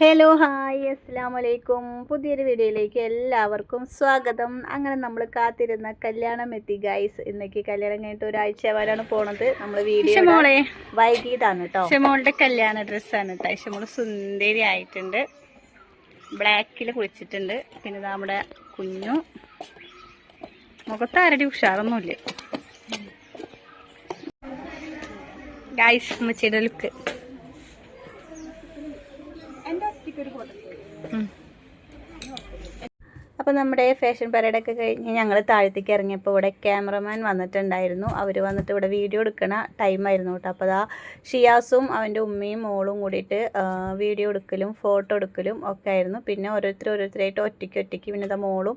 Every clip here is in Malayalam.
ഹലോ ഹായ് അസ്സാം വലൈക്കും പുതിയൊരു വീഡിയോയിലേക്ക് എല്ലാവർക്കും സ്വാഗതം. അങ്ങനെ നമ്മൾ കാത്തിരുന്ന കല്യാണം എത്തി ഗൈസ് ഇന്നേക്ക് കല്യാണം കഴിഞ്ഞിട്ട് ഒരാഴ്ച വരാണ് പോണത്. നമ്മൾ വീഡിയോ മോളെ വൈകിയതാണ് കേട്ടോ ഷമോളുടെ കല്യാണ ഡ്രസ്സാണ് കേട്ടോ ഷമോൾ സുന്ദരി ആയിട്ടുണ്ട്. ബ്ലാക്കിൽ കുളിച്ചിട്ടുണ്ട്. പിന്നെ നമ്മുടെ കുഞ്ഞു. മുഖത്ത് ആരുടെ ഉഷാറൊന്നുമില്ല? ഗൈസ് ഉമ്മച്ചിയുടെ ലുക്ക് അപ്പോൾ നമ്മുടെ ഫാഷൻ പരേഡൊക്കെ കഴിഞ്ഞ് ഞങ്ങൾ താഴത്തേക്ക് ഇറങ്ങിയപ്പോൾ ഇവിടെ ക്യാമറമാൻ വന്നിട്ടുണ്ടായിരുന്നു. അവർ വന്നിട്ട് ഇവിടെ വീഡിയോ എടുക്കണ ടൈമായിരുന്നു കേട്ടോ. അപ്പോൾ അതാ ഷിയാസും അവന്റെ ഉമ്മയും മോളും കൂടിയിട്ട് വീഡിയോ എടുക്കലും ഫോട്ടോ എടുക്കലും ഒക്കെ ആയിരുന്നു. പിന്നെ ഓരോരുത്തർ ഓരോരുത്തരായിട്ട് ഒറ്റയ്ക്ക് ഒറ്റയ്ക്ക് പിന്നെ ഇതാ മോളും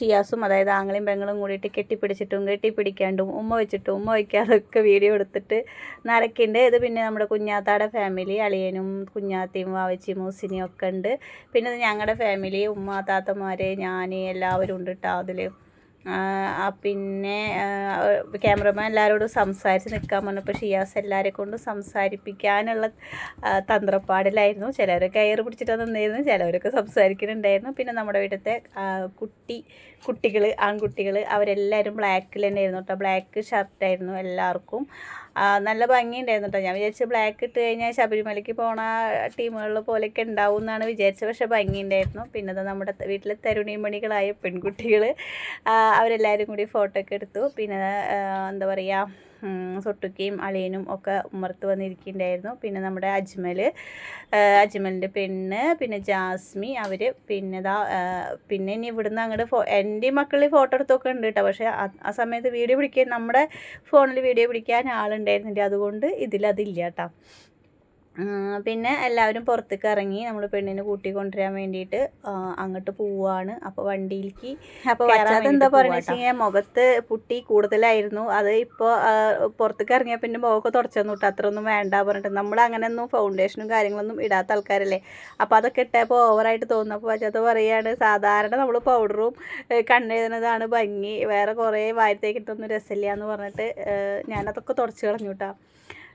ഷിയാസും അതായത് ആങ്ങളെയും പെങ്ങളും കൂടിയിട്ട് കെട്ടിപ്പിടിച്ചിട്ടും കെട്ടിപ്പിടിക്കാണ്ടും ഉമ്മ വെച്ചിട്ടും ഉമ്മ വയ്ക്കാതൊക്കെ വീഡിയോ എടുത്തിട്ട് നരക്കുണ്ട് ഇത് പിന്നെ നമ്മുടെ കുഞ്ഞാത്താടെ ഫാമിലി അളിയനും കുഞ്ഞാത്തിയും വാവച്ചി മൂസിനിയും ഒക്കെ ഉണ്ട്. പിന്നെ ഞങ്ങളുടെ ഫാമിലി ഉമ്മ താത്തമാർ ഞാൻ എല്ലാവരും ഉണ്ട് കേട്ടോ അതിൽ പിന്നെ ക്യാമറമാൻ എല്ലാവരോടും സംസാരിച്ച് നിൽക്കാൻ പറഞ്ഞപ്പോൾ ഷിയാസ് എല്ലാവരെ കൊണ്ടും സംസാരിപ്പിക്കാനുള്ള തന്ത്രപ്പാടിലായിരുന്നു. ചിലർ കയറ് പിടിച്ചിട്ട് നിന്നിരുന്നു ചിലവരൊക്കെ സംസാരിക്കുന്നുണ്ടായിരുന്നു പിന്നെ നമ്മുടെ വീട്ടിലത്തെ കുട്ടി കുട്ടികൾ ആൺകുട്ടികൾ അവരെല്ലാവരും ബ്ലാക്കിൽ തന്നെ ആയിരുന്നു കേട്ടോ ബ്ലാക്ക് ഷർട്ടായിരുന്നു എല്ലാവർക്കും. നല്ല ഭംഗിയുണ്ടായിരുന്നു കേട്ടോ ഞാൻ വിചാരിച്ചു ബ്ലാക്ക് ഇട്ട് കഴിഞ്ഞാൽ ശബരിമലയ്ക്ക് പോണ ടീമുകളിൽ പോലെയൊക്കെ ഉണ്ടാവും എന്നാണ് വിചാരിച്ചത്. പക്ഷേ ഭംഗിയുണ്ടായിരുന്നു. പിന്നെ നമ്മുടെ വീട്ടിലെ തരുണീമണികളായ പെൺകുട്ടികൾ അവരെല്ലാവരും കൂടി ഫോട്ടോ ഒക്കെ എടുത്തു. പിന്നെ എന്താ പറയുക സൊട്ടുക്കയും അളിയനും ഒക്കെ ഉമ്മർത്ത് വന്നിരിക്കുന്നുണ്ടായിരുന്നു പിന്നെ നമ്മുടെ അജ്മൽ അജ്മലിന്റെ പെണ്ണ് പിന്നെ ജാസ്മി അവർ പിന്നെ ഇതാ പിന്നെ ഇനി ഇവിടുന്ന് അങ്ങോട്ട് ഫോ എന്റെ മക്കളിൽ ഫോട്ടോ എടുത്തൊക്കെ ഉണ്ട് കേട്ടോ പക്ഷേ ആ- സമയത്ത് വീഡിയോ പിടിക്കാൻ നമ്മുടെ ഫോണിൽ വീഡിയോ പിടിക്കാൻ ആളുണ്ടായിരുന്നില്ല. അതുകൊണ്ട് ഇതിലതില്ല കേട്ടോ പിന്നെ എല്ലാവരും പുറത്തേക്ക് ഇറങ്ങി നമ്മൾ പെണ്ണിനെ കൂട്ടി കൂട്ടിക്കൊണ്ടുവരാൻ വേണ്ടിയിട്ട് അങ്ങോട്ട് പോവാണ്. അപ്പോൾ വണ്ടിയിലേക്ക്. അപ്പോൾ വരാതെ എന്താ പറയുക പോവാട്ടോ. വെച്ച് കഴിഞ്ഞാൽ മുഖത്ത് പുട്ടി കൂടുതലായിരുന്നു. അത് ഇപ്പോൾ പുറത്തേക്ക് ഇറങ്ങിയ പിന്നെ മുഖമൊക്കെ തുടച്ചൊന്നും ഇട്ട് അത്ര ഒന്നും വേണ്ട പറഞ്ഞിട്ട് നമ്മൾ അങ്ങനെയൊന്നും ഫൗണ്ടേഷനും കാര്യങ്ങളൊന്നും ഇടാത്ത ആൾക്കാരല്ലേ. അപ്പോൾ അതൊക്കെ ഇട്ടപ്പോൾ ഓവറായിട്ട് തോന്നുന്നപ്പോൾ വച്ചാൽ പറയുകയാണ് സാധാരണ നമ്മൾ പൗഡറും കണ്ണെഴുതുന്നതാണ് ഭംഗി. വേറെ കുറേ വാരത്തേക്ക് ഇട്ടൊന്നും രസമില്ല എന്ന് പറഞ്ഞിട്ട് ഞാനതൊക്കെ തുടച്ച് കളഞ്ഞു കേട്ടോ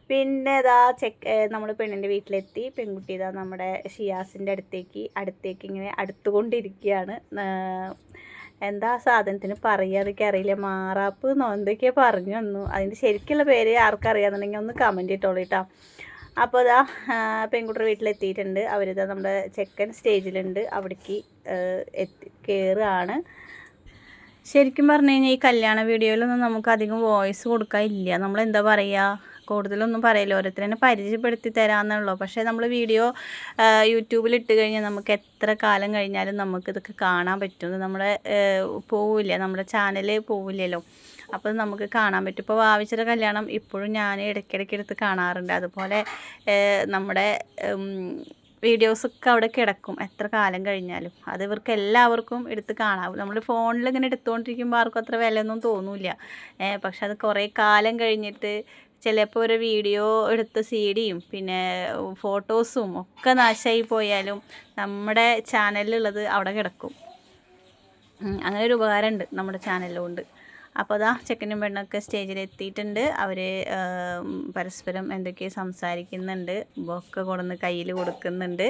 പിന്നെ ഇതാ ചെക്ക് നമ്മൾ പെണ്ണിന്റെ വീട്ടിലെത്തി. പെൺകുട്ടി ഇതാ നമ്മുടെ ഷിയാസിന്റെ അടുത്തേക്ക് അടുത്തേക്ക് ഇങ്ങനെ അടുത്തുകൊണ്ടിരിക്കുകയാണ് എന്താ സാധനത്തിന് പറയുക അതൊക്കെ അറിയില്ല. മാറാപ്പ് എന്തൊക്കെയോ പറഞ്ഞു തന്നു അതിന്റെ ശരിക്കുള്ള പേര് ആർക്കറിയാന്നുണ്ടെങ്കിൽ ഒന്ന് കമന്റ് ഇട്ടോളൂ കേട്ടോ അപ്പോൾ ഇതാ പെൺകുട്ടിയുടെ വീട്ടിലെത്തിയിട്ടുണ്ട്. അവരിതാ നമ്മുടെ ചെക്കൻ സ്റ്റേജിലുണ്ട്. അവിടേക്ക് എത്തി കയറുകയാണ് ശരിക്കും പറഞ്ഞു കഴിഞ്ഞാൽ ഈ കല്യാണ വീഡിയോയിലൊന്നും നമുക്ക് അധികം വോയിസ് കൊടുക്കാൻ ഇല്ല. നമ്മൾ എന്താ പറയുക കൂടുതലൊന്നും പറയില്ല. ഓരോരുത്തരെ പരിചയപ്പെടുത്തി തരാമെന്നുള്ളൂ പക്ഷേ നമ്മൾ വീഡിയോ യൂട്യൂബിൽ ഇട്ട് കഴിഞ്ഞാൽ നമുക്ക് എത്ര കാലം കഴിഞ്ഞാലും നമുക്ക് ഇതൊക്കെ കാണാൻ പറ്റും. നമ്മുടെ പോവില്ല. നമ്മുടെ ചാനൽ പോവില്ലല്ലോ. അപ്പോൾ നമുക്ക് കാണാൻ പറ്റും. ഇപ്പോൾ വാവിച്ചയുടെ കല്യാണം ഇപ്പോഴും ഞാൻ ഇടയ്ക്കിടയ്ക്ക് എടുത്ത് കാണാറുണ്ട്. അതുപോലെ നമ്മുടെ വീഡിയോസൊക്കെ അവിടെ കിടക്കും. എത്ര കാലം കഴിഞ്ഞാലും. അത് ഇവർക്ക് എല്ലാവർക്കും എടുത്ത് കാണാവും നമ്മൾ ഫോണിൽ ഇങ്ങനെ എടുത്തുകൊണ്ടിരിക്കുമ്പോൾ ആർക്കും അത്ര വിലയൊന്നും തോന്നില്ല. പക്ഷെ അത് കുറേ കാലം കഴിഞ്ഞിട്ട് ചിലപ്പോൾ ഒരു വീഡിയോ എടുത്ത സി ഡിയും പിന്നെ ഫോട്ടോസും ഒക്കെ നാശമായി പോയാലും നമ്മുടെ ചാനലിലുള്ളത് അവിടെ കിടക്കും. അങ്ങനെ ഒരു ഉപകാരമുണ്ട് നമ്മുടെ ചാനലിലുണ്ട്. അപ്പോൾ അതാ ചെക്കനും പെണ്ണൊക്കെ സ്റ്റേജിൽ എത്തിയിട്ടുണ്ട് അവർ പരസ്പരം എന്തൊക്കെയോ സംസാരിക്കുന്നുണ്ട് ബൊക്കെ കൊണ്ടുവന്ന് കയ്യിൽ കൊടുക്കുന്നുണ്ട്.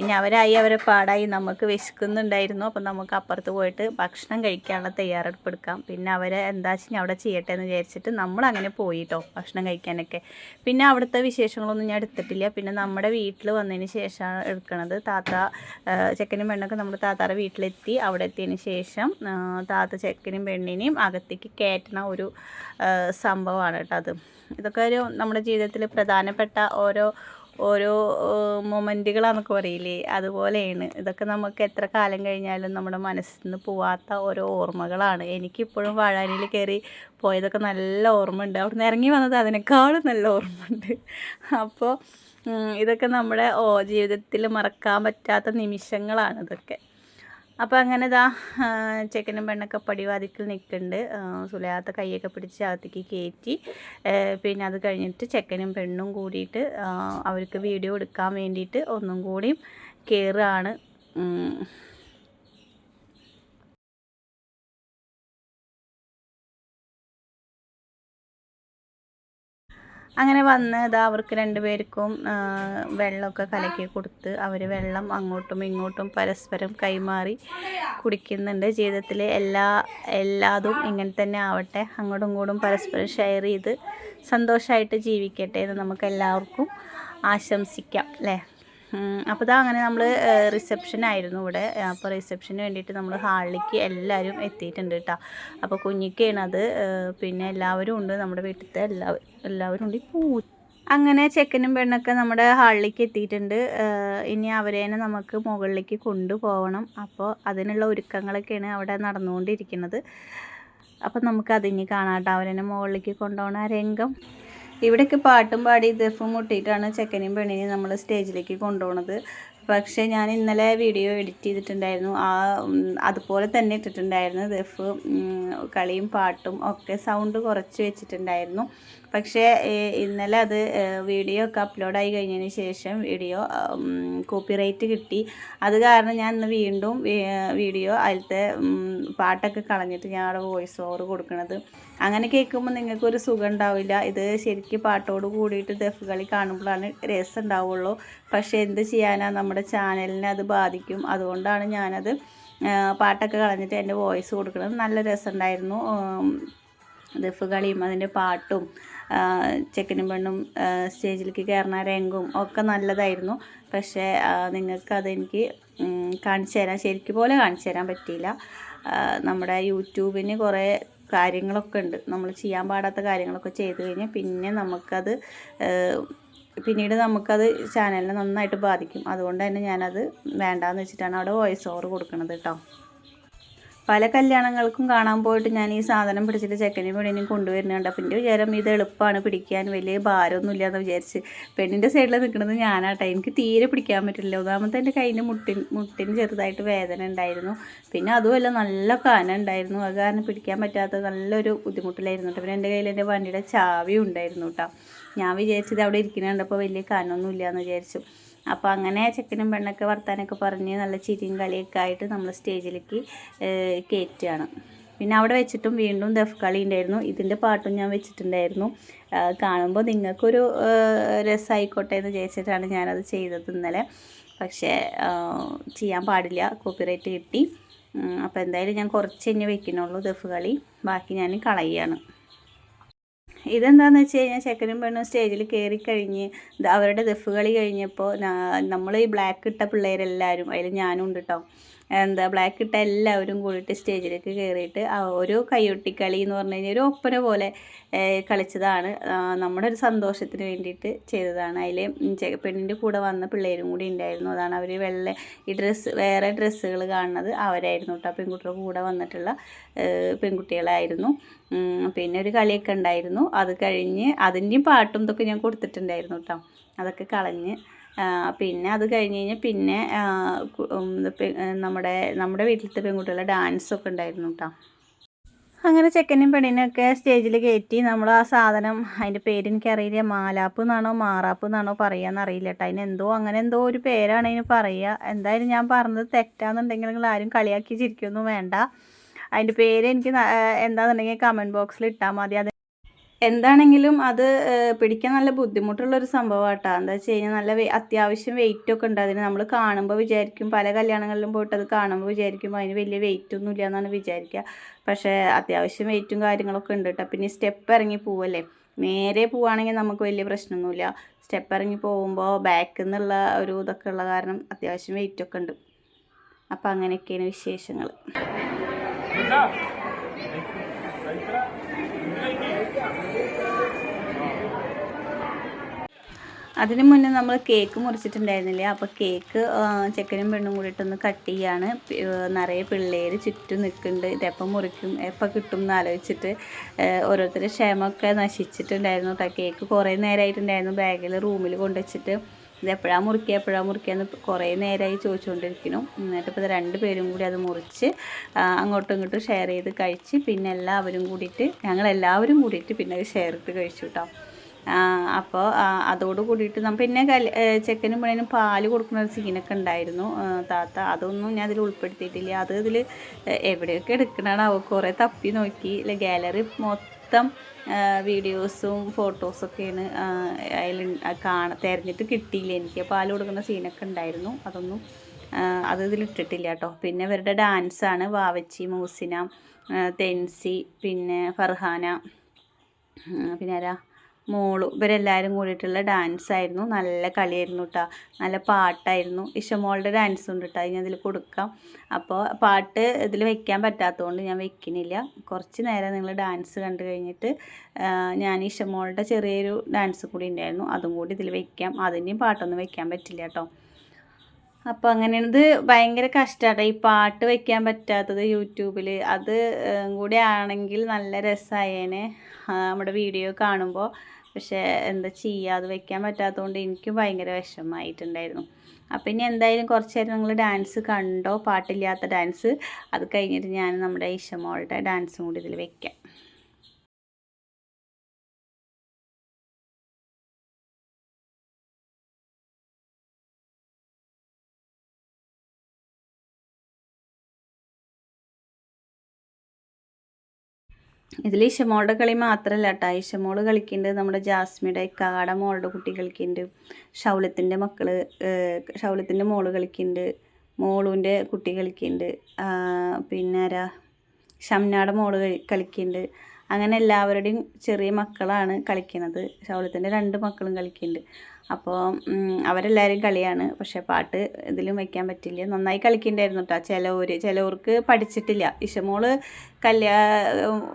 ഇനി അവരായി അവരെ പാടായി നമുക്ക് വിശക്കുന്നുണ്ടായിരുന്നു. അപ്പോൾ നമുക്ക് അപ്പുറത്ത് പോയിട്ട് ഭക്ഷണം കഴിക്കാനുള്ള തയ്യാറെടുപ്പ് എടുക്കാം പിന്നെ അവരെ എന്താ വെച്ചാൽ അവിടെ ചെയ്യട്ടെ എന്ന് വിചാരിച്ചിട്ട് നമ്മൾ അങ്ങനെ പോയിട്ടോ ഭക്ഷണം കഴിക്കാനൊക്കെ. പിന്നെ അവിടുത്തെ വിശേഷങ്ങളൊന്നും ഞാൻ എടുത്തിട്ടില്ല. പിന്നെ നമ്മുടെ വീട്ടിൽ വന്നതിന് ശേഷമാണ് എടുക്കുന്നത് താത്ത ചെക്കനും പെണ്ണൊക്കെ നമ്മുടെ താത്താറെ വീട്ടിലെത്തി. അവിടെ എത്തിയതിന് ശേഷം താത്ത ചെക്കനും പെണ്ണിനെയും അകത്തേക്ക് കയറ്റുന്ന ഒരു സംഭവമാണ് കേട്ടോ അത്. ഇതൊക്കെ ഒരു നമ്മുടെ ജീവിതത്തിൽ പ്രധാനപ്പെട്ട ഓരോ ഓരോ മൊമെന്റുകളാണെന്നൊക്കെ പറയില്ലേ? അതുപോലെയാണ്. ഇതൊക്കെ നമുക്ക് എത്ര കാലം കഴിഞ്ഞാലും നമ്മുടെ മനസ്സിൽ നിന്ന് പോവാത്ത ഓരോ ഓർമ്മകളാണ്. എനിക്കിപ്പോഴും വാഴാനിയിൽ കയറി പോയതൊക്കെ നല്ല ഓർമ്മയുണ്ട്. അവിടെ നിന്ന് ഇറങ്ങി വന്നത് അതിനേക്കാളും നല്ല ഓർമ്മയുണ്ട്. അപ്പോൾ ഇതൊക്കെ നമ്മുടെ ജീവിതത്തിൽ മറക്കാൻ പറ്റാത്ത നിമിഷങ്ങളാണ് ഇതൊക്കെ. അപ്പോൾ അങ്ങനെ ഇതാ ചെക്കനും പെണ്ണൊക്കെ പടിവാതിക്കൽ നിൽക്കുന്നുണ്ട് സുലയാത്ത കൈയൊക്കെ പിടിച്ച് അകത്തേക്ക് കയറ്റി പിന്നെ അത് കഴിഞ്ഞിട്ട് ചെക്കനും പെണ്ണും കൂടിയിട്ട് അവർക്ക് വീഡിയോ എടുക്കാൻ വേണ്ടിയിട്ട് ഒന്നും കൂടിയും കയറുകയാണ് അങ്ങനെ വന്ന് ഇതാ അവർക്ക് രണ്ടുപേർക്കും വെള്ളമൊക്കെ കലക്കി കൊടുത്ത് അവർ വെള്ളം അങ്ങോട്ടും ഇങ്ങോട്ടും പരസ്പരം കൈമാറി കുടിക്കുന്നുണ്ട്. ജീവിതത്തിലെ എല്ലാ എല്ലാതും ഇങ്ങനെ തന്നെ ആവട്ടെ. അങ്ങോട്ടും ഇങ്ങോട്ടും പരസ്പരം ഷെയർ ചെയ്ത് സന്തോഷമായിട്ട് ജീവിക്കട്ടെ എന്ന് നമുക്ക് എല്ലാവർക്കും ആശംസിക്കാം അല്ലേ? അപ്പോൾ ഇതാ അങ്ങനെ നമ്മൾ റിസപ്ഷൻ ആയിരുന്നു ഇവിടെ. അപ്പോൾ റിസപ്ഷന് വേണ്ടിയിട്ട് നമ്മൾ ഹാളിലേക്ക് എല്ലാവരും എത്തിയിട്ടുണ്ട് കേട്ടോ അപ്പോൾ കുഞ്ഞിക്കാണ് അത് പിന്നെ എല്ലാവരും ഉണ്ട് നമ്മുടെ വീട്ടിലത്തെ എല്ലാവരും എല്ലാവരും ഉണ്ട്. ഈ അങ്ങനെ ചെക്കനും പെണ്ണൊക്കെ നമ്മുടെ ഹാളിലേക്ക് എത്തിയിട്ടുണ്ട്. ഇനി അവരെ തന്നെ നമുക്ക് മുകളിലേക്ക് കൊണ്ടുപോകണം അപ്പോൾ അതിനുള്ള ഒരുക്കങ്ങളൊക്കെയാണ് അവിടെ നടന്നുകൊണ്ടിരിക്കുന്നത്. അപ്പം നമുക്ക് അതിനി കാണാം കേട്ടോ മുകളിലേക്ക് കൊണ്ടുപോകണ രംഗം. ഇവിടെയൊക്കെ പാട്ടും പാടി ദഫും മുട്ടിയിട്ടാണ് ചെക്കനെയും പെണ്ണിനെയും നമ്മൾ സ്റ്റേജിലേക്ക് കൊണ്ടുപോകുന്നത് പക്ഷേ ഞാൻ ഇന്നലെ വീഡിയോ എഡിറ്റ് ചെയ്തിട്ടുണ്ടായിരുന്നു. ആ അതുപോലെ തന്നെ ഇട്ടിട്ടുണ്ടായിരുന്നു. ദഫ് കളിയും പാട്ടും ഒക്കെ സൗണ്ട് കുറച്ച് വെച്ചിട്ടുണ്ടായിരുന്നു. പക്ഷേ ഇന്നലെ അത് വീഡിയോ ഒക്കെ അപ്ലോഡായി കഴിഞ്ഞതിന് ശേഷം വീഡിയോ കോപ്പിറൈറ്റ് കിട്ടി. അത് കാരണം ഞാൻ ഇന്ന് വീണ്ടും വീഡിയോ അതിലത്തെ പാട്ടൊക്കെ കളഞ്ഞിട്ട് ഞാൻ അവിടെ വോയിസ് ഓവർ കൊടുക്കണത്. അങ്ങനെ കേൾക്കുമ്പോൾ നിങ്ങൾക്കൊരു സുഖം ഉണ്ടാവില്ല ഇത് ശരിക്കും പാട്ടോട് കൂടിയിട്ട് ദഫ് കളി കാണുമ്പോഴാണ് രസം ഉണ്ടാവുള്ളൂ പക്ഷേ എന്ത് ചെയ്യാനാണ് നമ്മുടെ ചാനലിനെ അത് ബാധിക്കും. അതുകൊണ്ടാണ് ഞാനത് പാട്ടൊക്കെ കളഞ്ഞിട്ട് എന്റെ വോയിസ് കൊടുക്കുന്നത്. നല്ല രസമുണ്ടായിരുന്നു. ദഫ് കളിയും അതിന്റെ പാട്ടും ചെക്കനും പെണ്ണും സ്റ്റേജിലേക്ക് കയറുന്ന രംഗും ഒക്കെ നല്ലതായിരുന്നു. പക്ഷേ നിങ്ങൾക്കതെനിക്ക് കാണിച്ചു തരാൻ ശരിക്കും പോലെ കാണിച്ചു തരാൻ പറ്റിയില്ല. നമ്മുടെ യൂട്യൂബിന് കുറേ കാര്യങ്ങളൊക്കെ ഉണ്ട്. നമ്മൾ ചെയ്യാൻ പാടാത്ത കാര്യങ്ങളൊക്കെ ചെയ്തു കഴിഞ്ഞാൽ പിന്നെ നമുക്കത് പിന്നീട് നമുക്കത് ചാനലിനെ നന്നായിട്ട് ബാധിക്കും. അതുകൊണ്ട് തന്നെ ഞാനത് വേണ്ടാന്ന് വെച്ചിട്ടാണ് അവിടെ വോയിസ് ഓവർ കൊടുക്കുന്നത് കേട്ടോ പല കല്യാണങ്ങൾക്കും കാണാൻ പോയിട്ട് ഞാൻ ഈ സാധനം പിടിച്ചിട്ട് ചെക്കനെയും പെണ്ണിനെയും കൊണ്ടുവരുന്നുണ്ട് അപ്പം എന്റെ വിചാരം ഇത് എളുപ്പമാണ് പിടിക്കാൻ വലിയ ഭാരമൊന്നുമില്ല എന്ന് വിചാരിച്ച്. പെണ്ണിന്റെ സൈഡിൽ നിൽക്കുന്നത് ഞാനാട്ടെ. എനിക്ക് തീരെ പിടിക്കാൻ പറ്റില്ല ഒന്നാമത്തെ എന്റെ കയ്യിന്റെ മുട്ടിൻ മുട്ടിന് ചെറുതായിട്ട് വേദന ഉണ്ടായിരുന്നു. പിന്നെ അതുമല്ല നല്ല കന ഉണ്ടായിരുന്നു. അത് കാരണം പിടിക്കാൻ പറ്റാത്ത നല്ലൊരു ബുദ്ധിമുട്ടിലായിരുന്നു കേട്ടോ. പിന്നെ എന്റെ കയ്യിൽ എന്റെ വണ്ടിയുടെ ചാവി ഉണ്ടായിരുന്നു കേട്ടോ. ഞാൻ വിചാരിച്ചത് അവിടെ ഇരിക്കുന്നുണ്ടപ്പോൾ വലിയ കനൊന്നുമില്ല എന്ന് വിചാരിച്ചു. അപ്പോൾ അങ്ങനെ ചെക്കനും പെണ്ണൊക്കെ വർത്താനൊക്കെ പറഞ്ഞ് നല്ല ചിരിയും കളിയൊക്കെ ആയിട്ട് നമ്മൾ സ്റ്റേജിലേക്ക് കയറ്റുകയാണ് പിന്നെ അവിടെ വെച്ചിട്ടും വീണ്ടും ദഫ് കളി ഉണ്ടായിരുന്നു. ഇതിന്റെ പാട്ടും ഞാൻ വെച്ചിട്ടുണ്ടായിരുന്നു. കാണുമ്പോൾ നിങ്ങൾക്കൊരു രസമായിക്കോട്ടെ എന്ന് വിചാരിച്ചിട്ടാണ് ഞാനത് ചെയ്തത് ഇന്നലെ. പക്ഷേ ചെയ്യാൻ പാടില്ല. കോപ്പിറൈറ്റ് കിട്ടി. അപ്പോൾ എന്തായാലും ഞാൻ കുറച്ച് കഴിഞ്ഞ് വെക്കുന്നുള്ളൂ ദഫ് കളി. ബാക്കി ഞാൻ കളയുകയാണ് ഇതെന്താണെന്ന് വെച്ച് കഴിഞ്ഞാൽ ചെക്കനും പെണ്ണും സ്റ്റേജിൽ കയറി കഴിഞ്ഞ് അവരുടെ ദഫ് കളി കഴിഞ്ഞപ്പോൾ നമ്മൾ ഈ ബ്ലാക്ക് ഇട്ട പിള്ളേരെല്ലാവരും അതിൽ ഞാനും ഉണ്ട് കേട്ടോ എന്താ ബ്ലാക്ക് ഇട്ട എല്ലാവരും കൂടിയിട്ട് സ്റ്റേജിലേക്ക് കയറിയിട്ട് ഒരു കയ്യൊട്ടിക്കളി എന്ന് പറഞ്ഞു കഴിഞ്ഞാൽ ഒരു ഒപ്പന പോലെ കളിച്ചതാണ്. നമ്മുടെ ഒരു സന്തോഷത്തിന് വേണ്ടിയിട്ട് ചെയ്തതാണ്. അതിൽ പെണ്ണിന്റെ കൂടെ വന്ന പിള്ളേരും കൂടി ഉണ്ടായിരുന്നു. അതാണ് അവർ വെള്ള ഈ ഡ്രസ്സ് വേറെ ഡ്രസ്സുകൾ കാണുന്നത് അവരായിരുന്നു കേട്ടോ. പെൺകുട്ടിയുടെ കൂടെ വന്നിട്ടുള്ള പെൺകുട്ടികളായിരുന്നു. പിന്നെ ഒരു കളിയൊക്കെ ഉണ്ടായിരുന്നു. അത് കഴിഞ്ഞ് അതിന്റെയും പാട്ടും ഇതൊക്കെ ഞാൻ കൊടുത്തിട്ടുണ്ടായിരുന്നു കേട്ടോ. അതൊക്കെ കളഞ്ഞ് പിന്നെ അത് കഴിഞ്ഞ് കഴിഞ്ഞാൽ പിന്നെ നമ്മുടെ നമ്മുടെ വീട്ടിലത്തെ പെൺകുട്ടികളുടെ ഡാൻസൊക്കെ ഉണ്ടായിരുന്നു കേട്ടോ അങ്ങനെ ചെക്കനും പെണ്ണിനൊക്കെ സ്റ്റേജിൽ കയറ്റി നമ്മൾ ആ സാധനം അതിന്റെ പേര് എനിക്കറിയില്ല. മാലാപ്പ് എന്നാണോ മാറാപ്പ് എന്നാണോ പറയാന്ന് അറിയില്ല കേട്ടോ അതിന് എന്തോ അങ്ങനെ എന്തോ ഒരു പേരാണ് അതിന് പറയുക എന്തായാലും ഞാൻ പറഞ്ഞത് തെറ്റാന്നുണ്ടെങ്കിൽ നിങ്ങൾ ആരും കളിയാക്കി ചിരിക്കൊന്നും വേണ്ട. അതിന്റെ പേര് എനിക്ക് എന്താണെന്നുണ്ടെങ്കിൽ കമന്റ് ബോക്സിൽ ഇട്ടാൽ മതി. അത് എന്താണെങ്കിലും അത് പിടിക്കാൻ നല്ല ബുദ്ധിമുട്ടുള്ളൊരു സംഭവമാട്ടോ എന്താ വെച്ച് കഴിഞ്ഞാൽ നല്ല അത്യാവശ്യം വെയിറ്റ് ഒക്കെ ഉണ്ട്. അതിന് നമ്മൾ കാണുമ്പോൾ വിചാരിക്കും പല കല്യാണങ്ങളിലും പോയിട്ട് അത് കാണുമ്പോൾ വിചാരിക്കും അതിന് വലിയ വെയിറ്റ് ഒന്നും ഇല്ല എന്നാണ് വിചാരിക്കുക പക്ഷേ അത്യാവശ്യം വെയിറ്റും കാര്യങ്ങളൊക്കെ ഉണ്ട് കേട്ടോ പിന്നെ സ്റ്റെപ്പ് ഇറങ്ങി പോവല്ലേ? നേരെ പോവുകയാണെങ്കിൽ നമുക്ക് വലിയ പ്രശ്നമൊന്നുമില്ല. സ്റ്റെപ്പ് ഇറങ്ങി പോകുമ്പോൾ ബാക്കിൽ നിന്നുള്ള ഒരു ഇതൊക്കെ ഉള്ള കാരണം അത്യാവശ്യം വെയിറ്റ് ഒക്കെ ഉണ്ട്. അപ്പം അങ്ങനെയൊക്കെയാണ് വിശേഷങ്ങൾ അതിന് മുന്നേ നമ്മൾ കേക്ക് മുറിച്ചിട്ടുണ്ടായിരുന്നില്ല? അപ്പോൾ കേക്ക് ചെക്കനും പെണ്ണും കൂടിയിട്ടൊന്ന് കട്ട് ചെയ്യാണ്. നിറയെ പിള്ളേർ ചുറ്റും നിൽക്കുന്നുണ്ട്. ഇതെപ്പം മുറിക്കും എപ്പം കിട്ടും എന്ന് ആലോചിച്ചിട്ട് ഓരോരുത്തരുടെ ക്ഷേമമൊക്കെ നശിച്ചിട്ടുണ്ടായിരുന്നു കേട്ടോ കേക്ക് കുറേ നേരമായിട്ടുണ്ടായിരുന്നു ബാഗിൽ റൂമിൽ കൊണ്ടുവച്ചിട്ട് ഇത് എപ്പോഴാണ് മുറിക്കുക എപ്പോഴാണ് മുറിക്കുക എന്ന് കുറേ നേരമായി ചോദിച്ചുകൊണ്ടിരിക്കുന്നു. എന്നിട്ട് ഇപ്പോൾ രണ്ട് പേരും കൂടി അത് മുറിച്ച് അങ്ങോട്ടും ഇങ്ങോട്ടും ഷെയർ ചെയ്ത് കഴിച്ച് പിന്നെ എല്ലാവരും കൂടിയിട്ട് ഞങ്ങളെല്ലാവരും കൂടിയിട്ട് പിന്നെ അത് ഷെയർ ഇട്ട് കഴിച്ചു കേട്ടോ അപ്പോൾ അതോട് കൂടിയിട്ട് നമ്മൾ പിന്നെ കൽ ചെക്കനും പെണ്ണിനും പാൽ കൊടുക്കുന്ന ഒരു സീനൊക്കെ ഉണ്ടായിരുന്നു. താത്ത അതൊന്നും ഞാൻ അതിൽ ഉൾപ്പെടുത്തിയിട്ടില്ല. അത് ഇതിൽ എവിടെയൊക്കെ അവ കുറേ തപ്പി നോക്കി. അല്ലെ ഗാലറി മൊത്തം വീഡിയോസും ഫോട്ടോസൊക്കെയാണ് അതിൽ കാണ തിരഞ്ഞിട്ട് കിട്ടിയില്ല. എനിക്ക് പാൽ കൊടുക്കുന്ന സീനൊക്കെ ഉണ്ടായിരുന്നു. അതൊന്നും അത് ഇതിലിട്ടിട്ടില്ല കേട്ടോ പിന്നെ ഇവരുടെ ഡാൻസാണ് വാവച്ചി മൂസിന തെൻസി പിന്നെ ഫർഹാന പിന്നെ ആരാ? മോളു ഇവരെല്ലാവരും കൂടിയിട്ടുള്ള ഡാൻസ് ആയിരുന്നു. നല്ല കളിയായിരുന്നു കേട്ടോ നല്ല പാട്ടായിരുന്നു. ഇഷമോളുടെ ഡാൻസ് ഉണ്ട് കേട്ടോ ഞാൻ ഇതിൽ കൊടുക്കാം. അപ്പോൾ പാട്ട് ഇതിൽ വെക്കാൻ പറ്റാത്തതുകൊണ്ട് ഞാൻ വെക്കണില്ല. കുറച്ച് നേരം നിങ്ങൾ ഡാൻസ് കണ്ടു കഴിഞ്ഞിട്ട് ഞാൻ ഇഷമോളുടെ ചെറിയൊരു ഡാൻസ് കൂടി ഉണ്ടായിരുന്നു. അതും കൂടി ഇതിൽ വെക്കാം. അതിന്റെയും പാട്ടൊന്നും വെക്കാൻ പറ്റില്ല കേട്ടോ അപ്പോൾ അങ്ങനെ ഇത് ഭയങ്കര കഷ്ടമാണ് ഈ പാട്ട് വെക്കാൻ പറ്റാത്തത് യൂട്യൂബിൽ അത് കൂടി ആണെങ്കിൽ നല്ല രസമായേനെ നമ്മുടെ വീഡിയോ കാണുമ്പോൾ പക്ഷേ എന്താ ചെയ്യുക? അത് വെക്കാൻ പറ്റാത്തതുകൊണ്ട് എനിക്കും ഭയങ്കര വിഷമമായിട്ടുണ്ടായിരുന്നു. അപ്പം ഇനി എന്തായാലും കുറച്ച് നേരം നിങ്ങൾ ഡാൻസ് കണ്ടോ? പാട്ടില്ലാത്ത ഡാൻസ് അത് കഴിഞ്ഞിട്ട് ഞാൻ നമ്മുടെ ഇഷമോളുടെ ഡാൻസും കൂടി ഇതിൽ വെക്കാം. ഇതിൽ ഇഷമോളുടെ കളി മാത്രമല്ല കേട്ടോ ഇഷമോൾ കളിക്കുന്നുണ്ട് നമ്മുടെ ജാസ്മിയുടെ ഇക്കാടെ മോളുടെ കുട്ടി കളിക്കുന്നുണ്ട് ഷൗലത്തിന്റെ മക്കൾ ഏഹ് ഷൗലത്തിന്റെ മോൾ കളിക്കുന്നുണ്ട് മോളുവിന്റെ കുട്ടി കളിക്കുന്നുണ്ട് പിന്നെ ആരാ ഷംനാടെ മോൾ കളിക്കുന്നുണ്ട് അങ്ങനെ എല്ലാവരുടെയും ചെറിയ മക്കളാണ് കളിക്കുന്നത്. ഷൗലത്തിന്റെ രണ്ട് മക്കളും കളിക്കുന്നുണ്ട്. അപ്പോൾ അവരെല്ലാവരും കളിയാണ്. പക്ഷേ പാട്ട് ഇതിലും വയ്ക്കാൻ പറ്റില്ല. നന്നായി കളിക്കണ്ടായിരുന്നു കേട്ടോ ചിലവർ ചിലവർക്ക് പഠിച്ചിട്ടില്ല. ഇഷമോൾ കല്യാ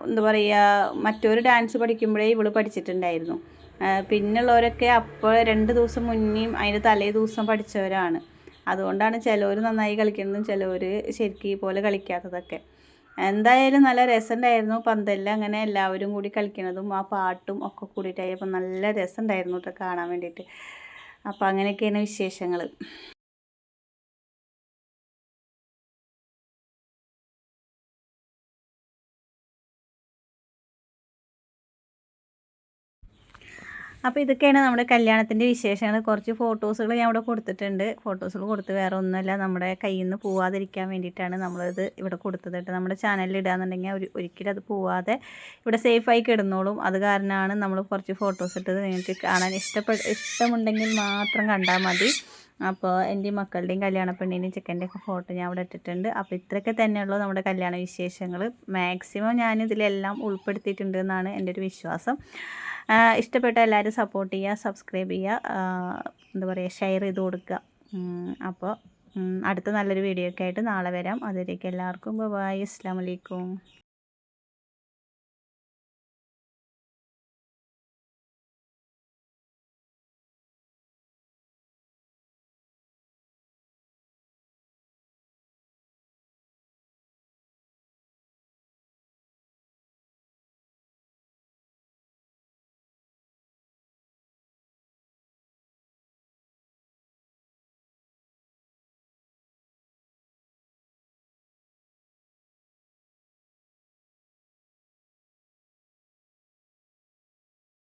എന്താ പറയുക മറ്റൊരു ഡാൻസ് പഠിക്കുമ്പോഴേ ഇവൾ പഠിച്ചിട്ടുണ്ടായിരുന്നു. പിന്നുള്ളവരൊക്കെ അപ്പോൾ രണ്ട് ദിവസം മുന്നേയും അതിന്റെ തലേ ദിവസം പഠിച്ചവരാണ്. അതുകൊണ്ടാണ് ചിലവർ നന്നായി കളിക്കുന്നതും ചിലവർ ശരിക്കും പോലെ കളിക്കാത്തതൊക്കെ. എന്തായാലും നല്ല രസമുണ്ടായിരുന്നു പന്തലിൽ അങ്ങനെ എല്ലാവരും കൂടി കളിക്കുന്നതും ആ പാട്ടും ഒക്കെ കൂടിയിട്ടായപ്പോൾ നല്ല രസമുണ്ടായിരുന്നു കേട്ടോ കാണാൻ വേണ്ടിയിട്ട്. അപ്പോൾ അങ്ങനെയൊക്കെയാണ് വിശേഷങ്ങൾ അപ്പോൾ ഇതൊക്കെയാണ് നമ്മുടെ കല്യാണത്തിന്റെ വിശേഷങ്ങൾ. കുറച്ച് ഫോട്ടോസുകൾ ഞാൻ ഇവിടെ കൊടുത്തിട്ടുണ്ട്. ഫോട്ടോസുകൾ കൊടുത്ത് വേറെ ഒന്നുമല്ല. നമ്മുടെ കയ്യിൽ നിന്ന് പോവാതിരിക്കാൻ വേണ്ടിയിട്ടാണ് നമ്മളിത് ഇവിടെ കൊടുത്തത് കേട്ടോ. നമ്മുടെ ചാനലിൽ ഇടാന്നുണ്ടെങ്കിൽ ഒരു ഒരിക്കലും അത് പോവാതെ ഇവിടെ സേഫായി കിടന്നോളും. അത് കാരണമാണ് നമ്മൾ കുറച്ച് ഫോട്ടോസ് ഇട്ടത് നിങ്ങൾക്ക് കാണാൻ ഇഷ്ടപ്പെട്ട ഇഷ്ടമുണ്ടെങ്കിൽ മാത്രം കണ്ടാൽ മതി. അപ്പോൾ എന്റെ മക്കളുടെയും കല്യാണ പെണ്ണിന്റെയും ഒക്കെ ഫോട്ടോ ഞാൻ ഇവിടെ ഇട്ടിട്ടുണ്ട്. അപ്പോൾ ഇത്രയൊക്കെ തന്നെയുള്ളൂ നമ്മുടെ കല്യാണ വിശേഷങ്ങൾ മാക്സിമം ഞാനിതിലെല്ലാം ഉൾപ്പെടുത്തിയിട്ടുണ്ട് എന്നാണ് എന്റെ ഒരു വിശ്വാസം. ഇഷ്ടപ്പെട്ട എല്ലാവരും സപ്പോർട്ട് ചെയ്യുക സബ്സ്ക്രൈബ് ചെയ്യുക എന്താ പറയുക ഷെയർ ചെയ്ത് കൊടുക്കുക. അപ്പോൾ അടുത്ത നല്ലൊരു വീഡിയോ ഒക്കെ ആയിട്ട് നാളെ വരാം. അതിലേക്ക് എല്ലാവർക്കും ബൈ അസ്സാം വലൈക്കും